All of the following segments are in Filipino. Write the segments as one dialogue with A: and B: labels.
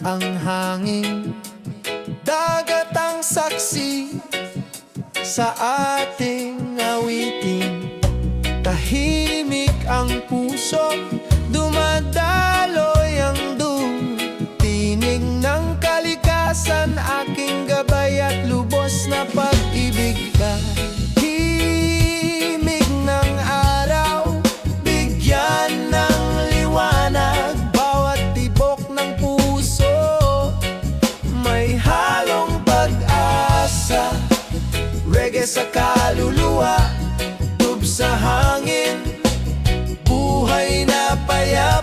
A: ang hangin Dagat ang saksi sa ating awitin. Tahimik ang puso, dumadaloy ang dum Tinig ng kalikasan, aking gabay at lubos na pag-ibig. sa kaluluwa Tub sa hangin Buhay na payaw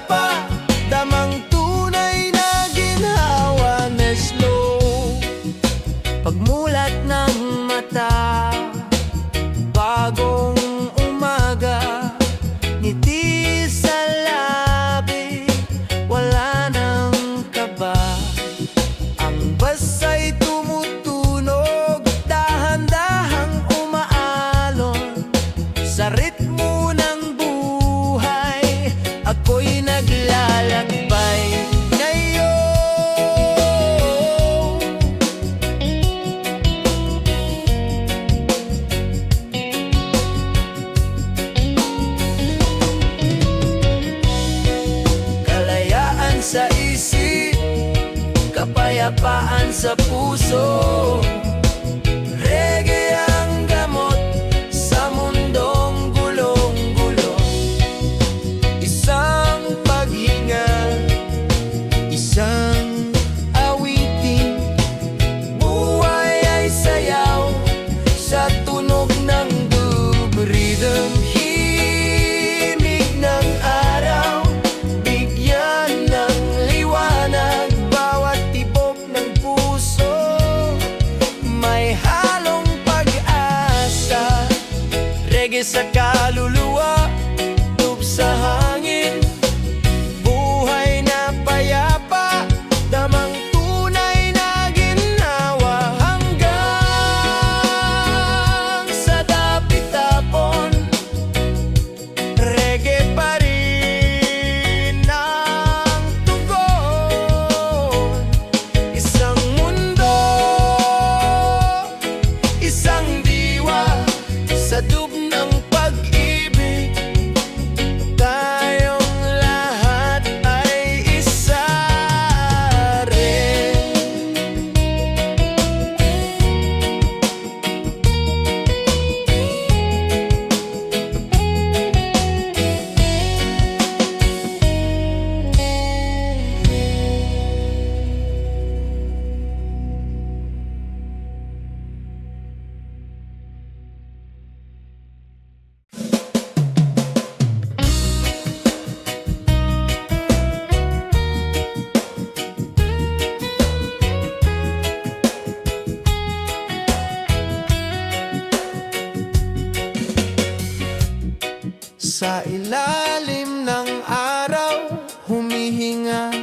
A: Sa ilalim ng araw Humihinga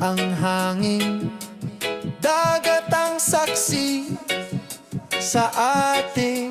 A: ang hangin. Dagat ang saksi Sa ating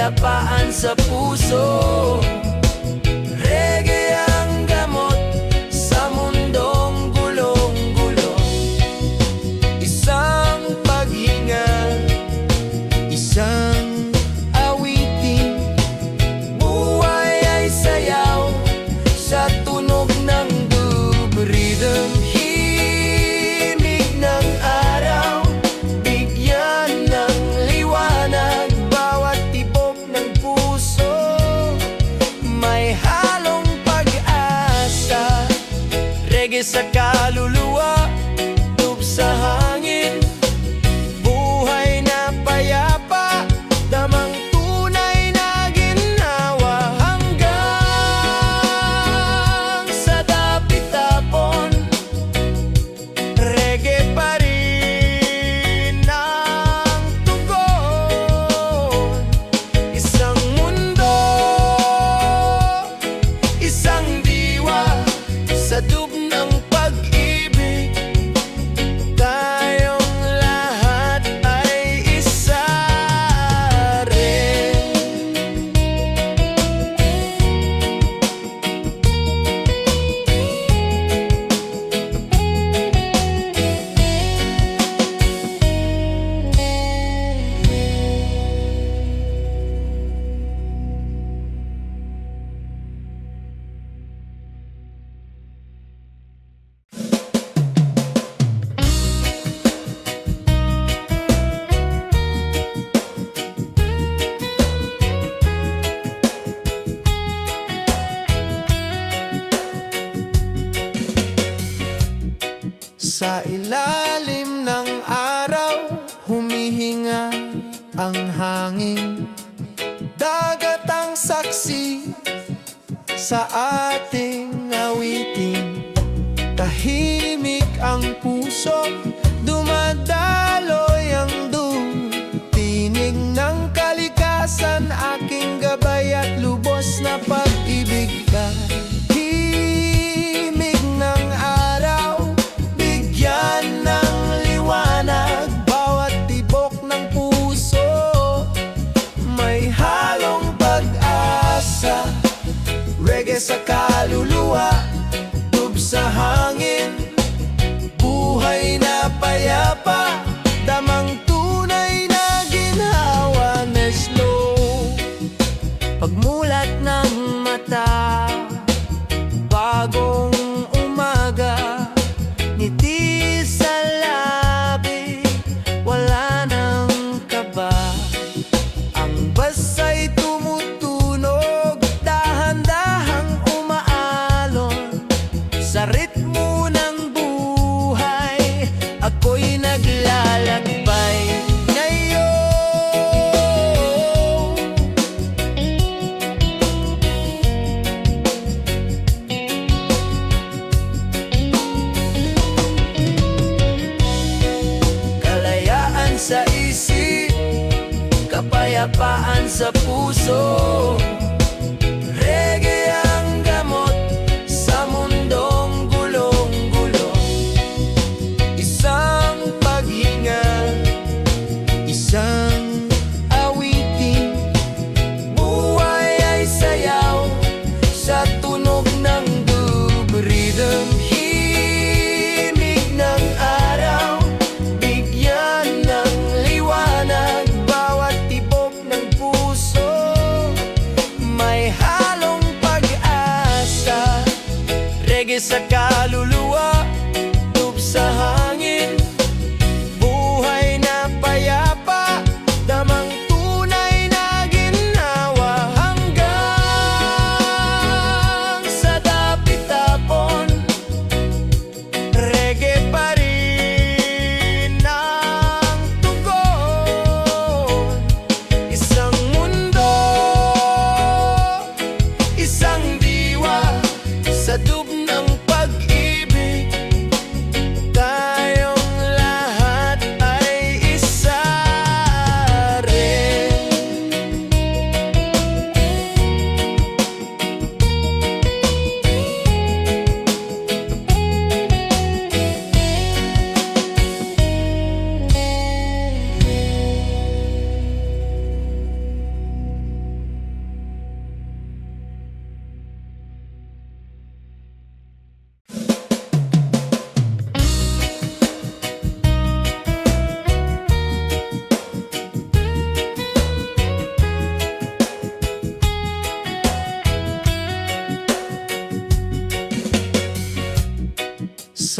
A: kapayapaan sa puso. sa ating awitin. Tahimik ang puso, dumadaloy ang dum Tinig ng kalikasan, aking gabay at lubos na pag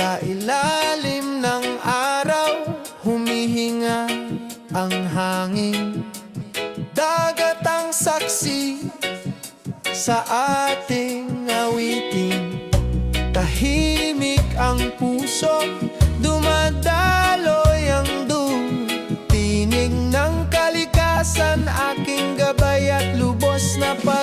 A: Sa ilalim ng araw, humihinga ang hangin. Dagat ang saksi sa ating awitin. Tahimik ang puso, dumadaloy ang dum. Tinig ng kalikasan, aking gabay at lubos na pa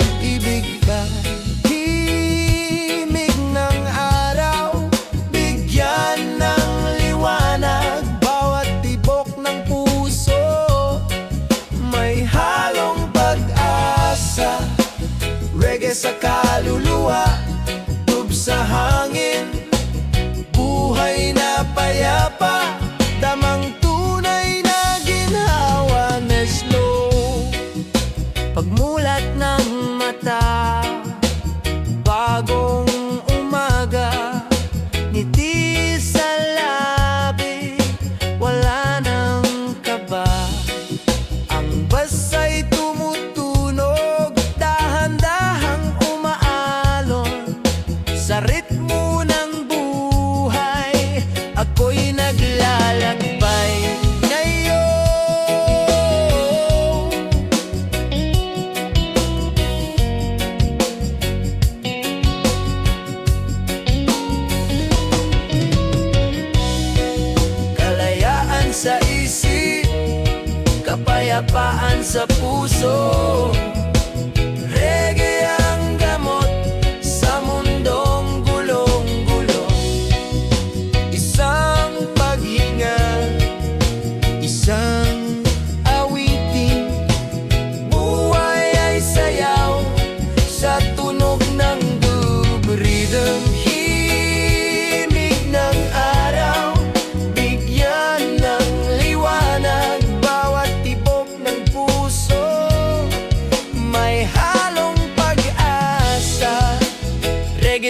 A: kapayapaan sa puso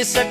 A: sa